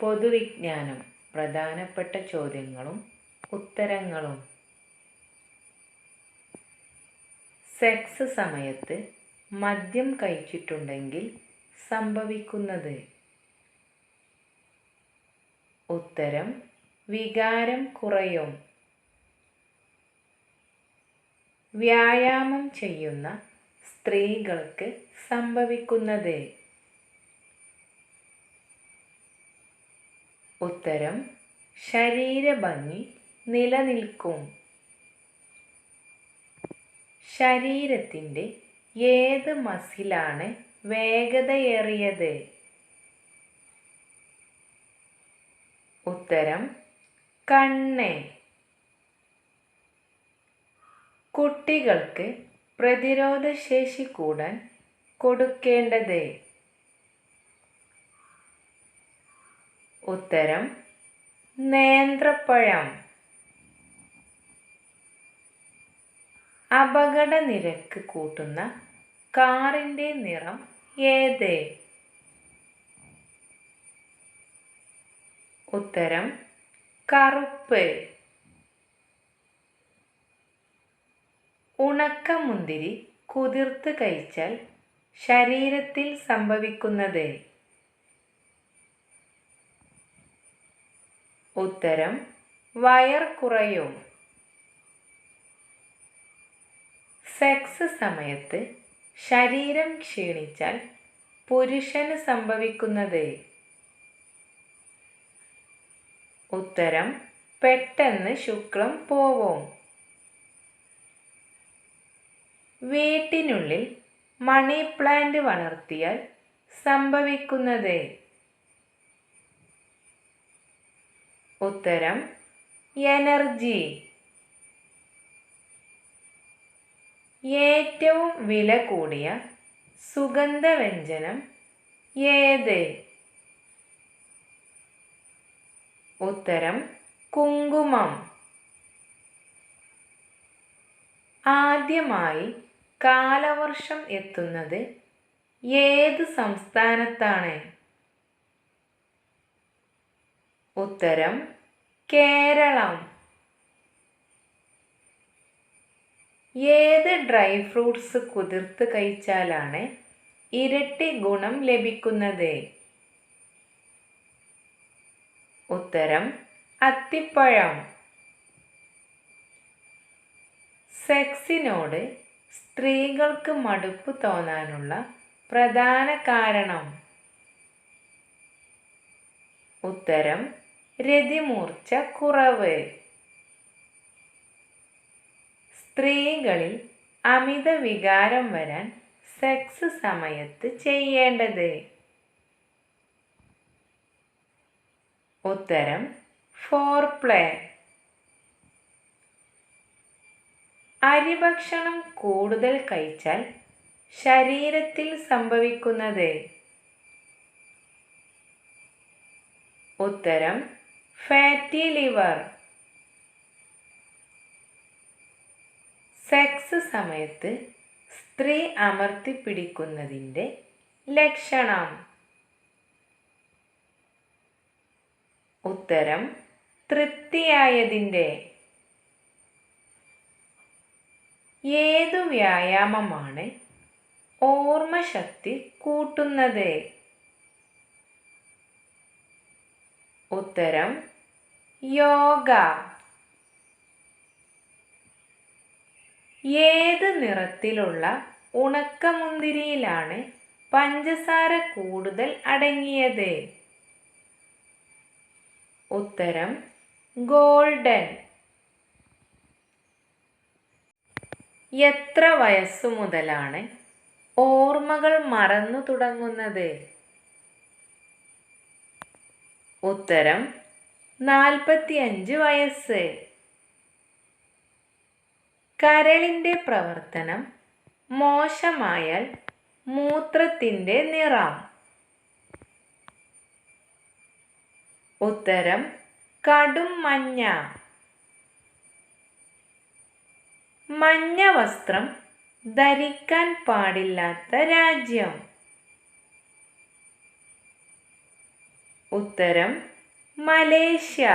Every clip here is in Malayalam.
പൊതുവിജ്ഞാനം പ്രധാനപ്പെട്ട ചോദ്യങ്ങളും ഉത്തരങ്ങളും. സെക്സ് സമയത്ത് മദ്യം കഴിച്ചിട്ടുണ്ടെങ്കിൽ സംഭവിക്കുന്നത്? ഉത്തരം വികാരം കുറയും. വ്യായാമം ചെയ്യുന്ന സ്ത്രീകൾക്ക് സംഭവിക്കുന്നത്? ഉത്തരം ശരീരഭംഗി നിലനിൽക്കും. ശരീരത്തിന്റെ ഏത് മസിലാണ് വേഗതയേറിയത്? ഉത്തരം കണ്ണ്. കുട്ടികൾക്ക് പ്രതിരോധശേഷി കൂടാൻ കൊടുക്കേണ്ടത് ഉത്തരം നേന്ത്രപ്പഴം. അപകട നിരക്ക് കൂട്ടുന്ന കാറിന്റെ നിറം ഏത്? ഉത്തരം കറുപ്പ്. ഉണക്കമുന്തിരി കുതിർത്ത് കഴിച്ചാൽ ശരീരത്തിൽ സംഭവിക്കുന്നത് ഉത്തരം വയർ കുറയും. സെക്സ് സമയത്ത് ശരീരം ക്ഷീണിച്ചാൽ പുരുഷന് സംഭവിക്കുന്നത്. ഉത്തരം പെട്ടെന്ന് ശുക്ലം പോവും. വീട്ടിനുള്ളിൽ മണി പ്ലാന്റ് വളർത്തിയാൽ സംഭവിക്കുന്നത്. ഉത്തരം എനർജി. ഏറ്റവും വില കൂടിയ സുഗന്ധവ്യഞ്ജനം ഏത്? ഉത്തരം കുങ്കുമം. ആദ്യമായി കാലവർഷം എത്തുന്നത് ഏത് സംസ്ഥാനത്താണ്? ഉത്തരം കേരളം. ഏത് ഡ്രൈ ഫ്രൂട്ട്സ് കുതിർത്ത് കഴിച്ചാലാണ് ഇരട്ടി ഗുണം ലഭിക്കുന്നത്? ഉത്തരം അത്തിപ്പഴം. സെക്സിനോട് സ്ത്രീകൾക്ക് മടുപ്പ് തോന്നാനുള്ള പ്രധാന കാരണം. ഉത്തരം രതിമൂർച്ച കുറവ്. സ്ത്രീകളിൽ അമിത വികാരം വരാൻ സെക്സ് സമയത്ത് ചെയ്യേണ്ടത്. ഉത്തരം ഫോർ പ്ലേ അരിഭക്ഷണം കൂടുതൽ കഴിച്ചാൽ ശരീരത്തിൽ സംഭവിക്കുന്നത്. ഉത്തരം ഫാറ്റി ലിവർ സെക്സ് സമയത്ത് സ്ത്രീ അമർത്തി പിടിക്കുന്നതിന്റെ ലക്ഷണം. ഉത്തരം തൃപ്തിയായതിന്റെ. ഏതു വ്യായാമമാണ് ഓർമ്മശക്തി കൂട്ടുന്നത്? ഉത്തരം യോഗ. ഏത് നിറത്തിലുള്ള ഉണക്കമുന്തിരിയിലാണ് പഞ്ചസാര കൂടുതൽ അടങ്ങിയത്? ഉത്തരം ഗോൾഡൻ. എത്ര വയസ്സു മുതലാണ് ഓർമ്മകൾ മറന്നു തുടങ്ങുന്നത്? ഉത്തരം നാൽപ്പത്തിയഞ്ച് വയസ്സ്. കരളിന്റെ പ്രവർത്തനം മോശമായാൽ മൂത്രത്തിന്റെ നിറം. ഉത്തരം കടും മഞ്ഞ. മഞ്ഞ വസ്ത്രം ധരിക്കാൻ പാടില്ലാത്ത രാജ്യം. ഉത്തരം മലേഷ്യ.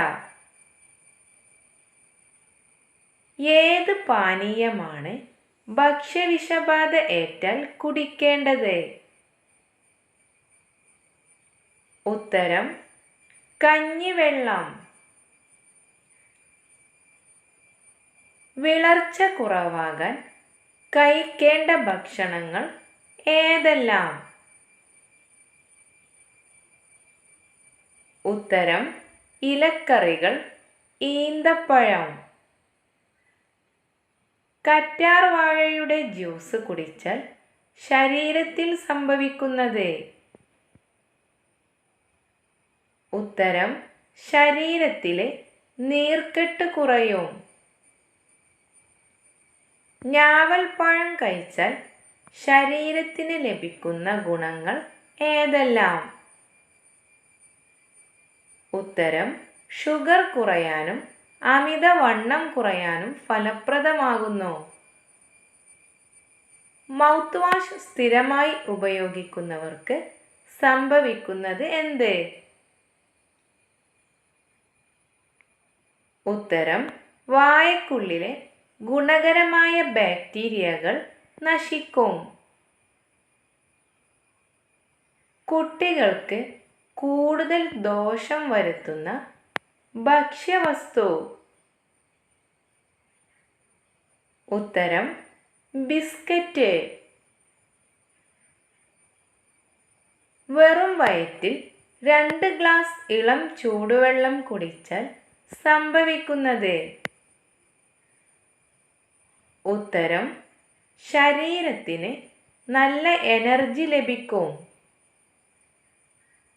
ഏത് പാനീയമാണ് ഭക്ഷ്യവിഷബാധ ഏറ്റാൽ കുടിക്കേണ്ടത്? ഉത്തരം കഞ്ഞിവെള്ളം. വിളർച്ച കുറവാകാൻ കഴിക്കേണ്ട ഭക്ഷണങ്ങൾ ഏതെല്ലാം? ഉത്തരം ഇലക്കറികൾ ഈന്തപ്പഴം. കറ്റാർ വാഴയുടെ ജ്യൂസ് കുടിച്ചാൽ ശരീരത്തിൽ സംഭവിക്കുന്നത്. ഉത്തരം ശരീരത്തിലെ നീർക്കെട്ട് കുറയും. ഞാവൽപ്പഴം കഴിച്ചാൽ ശരീരത്തിന് ലഭിക്കുന്ന ഗുണങ്ങൾ ഏതെല്ലാം? ഉത്തരം ഷുഗർ കുറയാനും അമിതവണ്ണം കുറയാനും ഫലപ്രദമാകുന്നു. മൗത്ത് വാഷ് സ്ഥിരമായി ഉപയോഗിക്കുന്നവർക്ക് സംഭവിക്കുന്നത് എന്ത്? ഉത്തരം വായക്കുള്ളിലെ ഗുണകരമായ ബാക്ടീരിയകൾ നശിക്കും. കുട്ടികൾക്ക് കൂടുതൽ ദോഷം വരുത്തുന്ന ഭക്ഷ്യവസ്തു. ഉത്തരം ബിസ്ക്കറ്റ്. വെറും വയറ്റിൽ രണ്ട് ഗ്ലാസ് ഇളം ചൂടുവെള്ളം കുടിച്ചാൽ സംഭവിക്കുന്നത്. ഉത്തരം ശരീരത്തിന് നല്ല എനർജി ലഭിക്കും.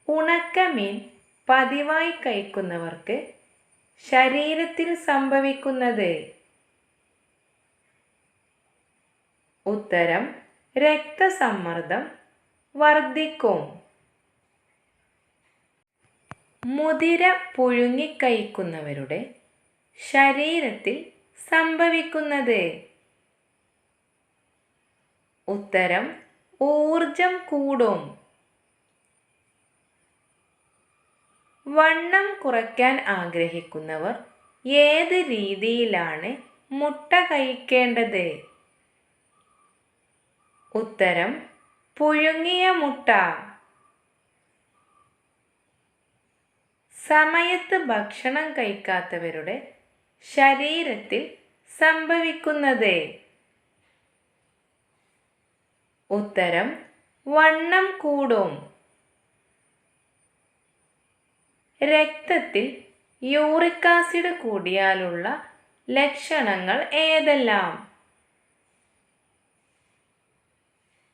ഉണക്കമീൻ പതിവായി കഴിക്കുന്നവർക്ക് ശരീരത്തിൽ സംഭവിക്കുന്നത്? ഉത്തരം രക്തസമ്മർദ്ദം വർദ്ധിക്കും. മുതിര പുഴുങ്ങിക്കഴിക്കുന്നവരുടെ ശരീരത്തിൽ സംഭവിക്കുന്നത്? ഉത്തരം ഊർജം കൂടും. വണ്ണം കുറയ്ക്കാൻ ആഗ്രഹിക്കുന്നവർ ഏത് രീതിയിലാണ് മുട്ട കഴിക്കേണ്ടത്? ഉത്തരം പുഴുങ്ങിയ മുട്ട. സമയത്ത് ഭക്ഷണം കഴിക്കാത്തവരുടെ ശരീരത്തിൽ സംഭവിക്കുന്നത്. ഉത്തരം വണ്ണം കൂടും. രക്തത്തിൽ യൂറിക് ആസിഡ് കൂടിയാലുള്ള ലക്ഷണങ്ങൾ ഏതെല്ലാം?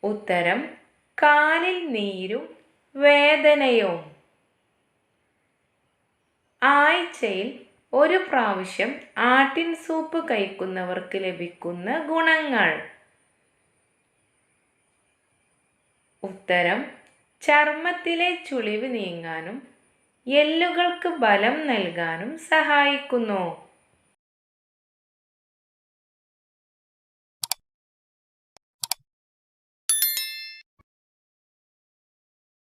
ഉത്തരം കാലിൽ നീരും വേദനയും. ആഴ്ചയിൽ ഒരു പ്രാവശ്യം ആട്ടിൻ സൂപ്പ് കഴിക്കുന്നവർക്ക് ലഭിക്കുന്ന ഗുണങ്ങൾ. ഉത്തരം ചർമ്മത്തിലെ ചുളിവ് നീങ്ങാനും എല്ലുകൾക്ക് ബലം നൽകാനും സഹായിക്കുന്നു.